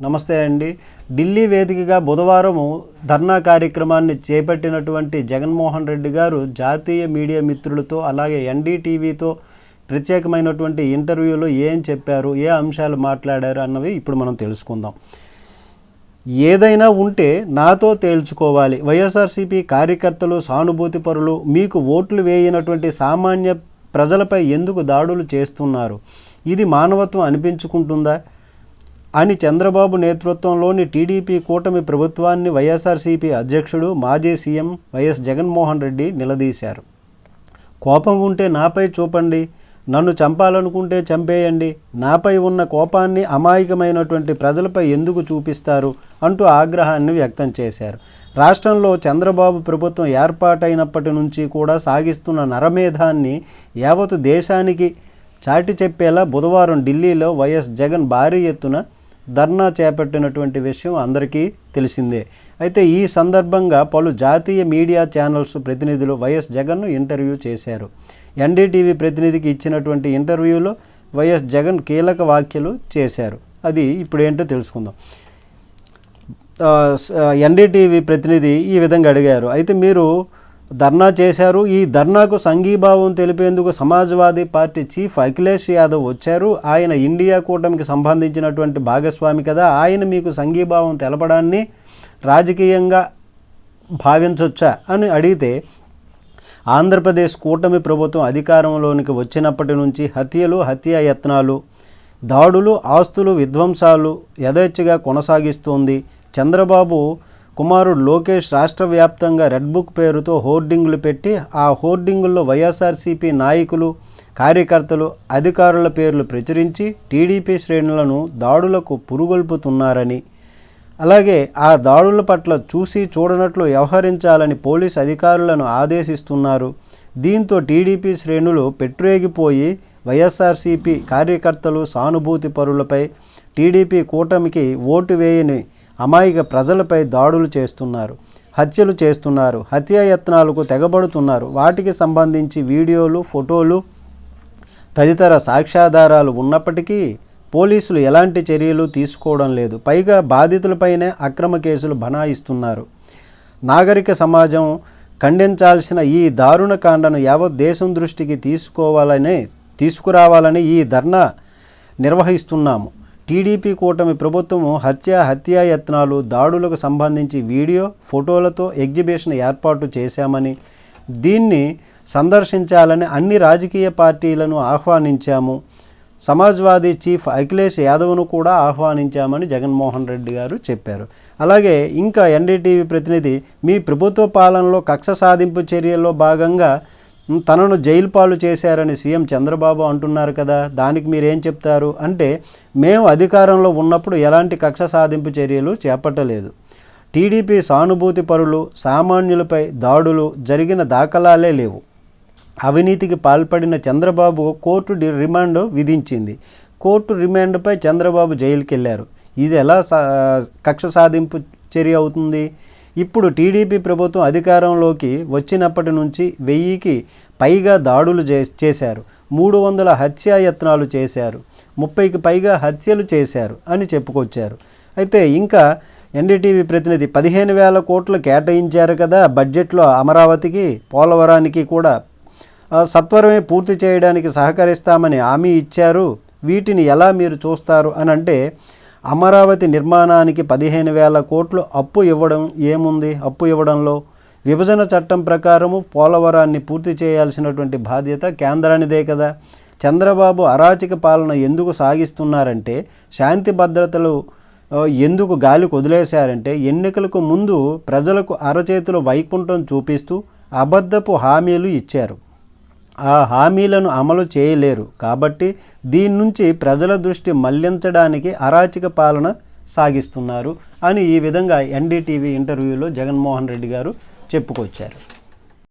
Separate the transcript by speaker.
Speaker 1: నమస్తే అండి. ఢిల్లీ వేదికగా బుధవారం ధర్నా కార్యక్రమాన్ని చేపట్టినటువంటి జగన్మోహన్ రెడ్డి గారు జాతీయ మీడియా మిత్రులతో అలాగే ఎన్డీటీవీతో ప్రత్యేకమైనటువంటి ఇంటర్వ్యూలో ఏం చెప్పారు ఏ అంశాలు మాట్లాడారు అన్నవి ఇప్పుడు మనం తెలుసుకుందాం. ఏదైనా ఉంటే నాతో తేల్చుకోవాలి. వైఎస్ఆర్సీపీ కార్యకర్తలు సానుభూతి పరులు మీకు ఓట్లు వేయనటువంటి సామాన్య ప్రజలపై ఎందుకు దాడులు చేస్తున్నారు? ఇది మానవత్వం అనిపించుకుంటుందా? అని చంద్రబాబు నేతృత్వంలోని టీడీపీ కూటమి ప్రభుత్వాన్ని వైఎస్ఆర్సీపీ అధ్యక్షుడు మాజీ సీఎం వైఎస్ జగన్మోహన్ రెడ్డి నిలదీశారు. కోపం ఉంటే నాపై చూపండి నన్ను చంపాలనుకుంటే చంపేయండి నాపై ఉన్న కోపాన్ని అమాయకమైనటువంటి ప్రజలపై ఎందుకు చూపిస్తారు అంటూ ఆగ్రహాన్ని వ్యక్తం చేశారు. రాష్ట్రంలో చంద్రబాబు ప్రభుత్వం ఏర్పాటైనప్పటి నుంచి కూడా సాగిస్తున్న నరమేధాన్ని యావత్ దేశానికి చాటి చెప్పేలా బుధవారం ఢిల్లీలో వైఎస్ జగన్ భారీ ఎత్తున ధర్నా చేపట్టినటువంటి విషయం అందరికీ తెలిసిందే. అయితే ఈ సందర్భంగా పలు జాతీయ మీడియా ఛానల్స్ ప్రతినిధులు వైఎస్ జగన్ను ఇంటర్వ్యూ చేశారు. ఎన్డీటీవీ ప్రతినిధికి ఇచ్చినటువంటి ఇంటర్వ్యూలో వైఎస్ జగన్ కీలక వ్యాఖ్యలు చేశారు. అది ఇప్పుడు ఏంటో తెలుసుకుందాం ఎన్డీటీవీ ప్రతినిధి ఈ విధంగా అడిగారు. అయితే మీరు ధర్నా చేశారు. ఈ ధర్నాకు సంఘీభావం తెలిపేందుకు సమాజ్వాదీ పార్టీ చీఫ్ అఖిలేష్ యాదవ్ వచ్చారు. ఆయన ఇండియా కూటమికి సంబంధించినటువంటి భాగస్వామి కదా. ఆయన మీకు సంఘీభావం తెలపడాన్ని రాజకీయంగా భావించవచ్చా అని అడిగితే ఆంధ్రప్రదేశ్ కూటమి ప్రభుత్వం అధికారంలోనికి వచ్చినప్పటి నుంచి హత్యలు హత్యా యత్నాలు దాడులు ఆస్తులు విధ్వంసాలు యథేచ్ఛగా కొనసాగిస్తోంది. చంద్రబాబు కుమారుడు లోకేష్ రాష్ట్ర వ్యాప్తంగా రెడ్ బుక్ పేరుతో హోర్డింగులు పెట్టి ఆ హోర్డింగుల్లో వైఎస్ఆర్సీపీ నాయకులు కార్యకర్తలు అధికారుల పేర్లు ప్రచురించి టీడీపీ శ్రేణులను దాడులకు పురుగొల్పుతున్నారని అలాగే ఆ దాడుల పట్ల చూసి చూడనట్లు వ్యవహరించాలని పోలీస్ అధికారులను ఆదేశిస్తున్నారు. దీంతో టీడీపీ శ్రేణులు పెట్రేగిపోయి వైఎస్ఆర్సీపీ కార్యకర్తలు సానుభూతి పరులపై టీడీపీ కూటమికి ఓటు వేయని అమాయక ప్రజలపై దాడులు చేస్తున్నారు హత్యలు చేస్తున్నారు హత్యాయత్నాలకు తెగబడుతున్నారు. వాటికి సంబంధించి వీడియోలు ఫోటోలు తదితర సాక్ష్యాధారాలు ఉన్నప్పటికీ పోలీసులు ఎలాంటి చర్యలు తీసుకోవడం లేదు. పైగా బాధితులపైనే అక్రమ కేసులు బనాయిస్తున్నారు. నాగరిక సమాజం ఖండించాల్సిన ఈ దారుణ కాండను యావత్ దేశం దృష్టికి తీసుకోవాలని తీసుకురావాలని ఈ ధర్నా నిర్వహిస్తున్నాము. టీడీపీ కూటమి ప్రభుత్వము హత్య హత్యాయత్నాలు దాడులకు సంబంధించి వీడియో ఫోటోలతో ఎగ్జిబిషన్ ఏర్పాటు చేశామని దీన్ని సందర్శించాలని అన్ని రాజకీయ పార్టీలను ఆహ్వానించాము. సమాజ్వాదీ చీఫ్ అఖిలేష్ యాదవ్ను కూడా ఆహ్వానించామని జగన్మోహన్ రెడ్డి గారు చెప్పారు. అలాగే ఇంకా ఎన్డీటీవీ ప్రతినిధి మీ ప్రభుత్వ పాలనలో కక్ష సాధింపు చర్యల్లో భాగంగా తనను జైలు పాలు చేశారని సీఎం చంద్రబాబు అంటున్నారు కదా దానికి మీరేం చెప్తారు? అంటే మేము అధికారంలో ఉన్నప్పుడు ఎలాంటి కక్ష సాధింపు చర్యలు చేపట్టలేదు. టీడీపీ సానుభూతి పరులు సామాన్యులపై దాడులు జరిగిన దాఖలాలే లేవు. అవినీతికి పాల్పడిన చంద్రబాబు కోర్టు రిమాండ్ విధించింది. కోర్టు రిమాండ్పై చంద్రబాబు జైలుకెళ్ళారు. ఇది ఎలా సా కక్ష సాధింపు చర్య అవుతుంది? ఇప్పుడు టీడీపీ ప్రభుత్వం అధికారంలోకి వచ్చినప్పటి నుంచి వెయ్యికి పైగా దాడులు చే చేశారు. మూడు వందల హత్యాయత్నాలు చేశారు. ముప్పైకి పైగా హత్యలు చేశారు అని చెప్పుకొచ్చారు. అయితే ఇంకా ఎన్డీటీవీ ప్రతినిధి పదిహేను వేల కోట్లు కేటాయించారు కదా బడ్జెట్లో అమరావతికి పోలవరానికి కూడా. సత్వరమే పూర్తి చేయడానికి సహకరిస్తామని హామీ ఇచ్చారు. వీటిని ఎలా మీరు చూస్తారు అని అంటే అమరావతి నిర్మాణానికి పదిహేను వేల కోట్లు అప్పు ఇవ్వడం ఏముంది? అప్పు ఇవ్వడంలో విభజన చట్టం ప్రకారము పోలవరాన్ని పూర్తి చేయాల్సినటువంటి బాధ్యత కేంద్రానిదే కదా. చంద్రబాబు అరాచక పాలన ఎందుకు సాగిస్తున్నారంటే శాంతి భద్రతలు ఎందుకు గాలి వదిలేశారంటే ఎన్నికలకు ముందు ప్రజలకు అరచేతులు వైకుంఠం చూపిస్తూ అబద్ధపు హామీలు ఇచ్చారు. ఆ హామీలను అమలు చేయలేరు. కాబట్టి దీని నుంచి ప్రజల దృష్టి మళ్ళించడానికి అరాచక పాలన సాగిస్తున్నారు అని ఈ విధంగా ఎన్డీటీవీ ఇంటర్వ్యూలో జగన్మోహన్ రెడ్డి గారు చెప్పుకొచ్చారు.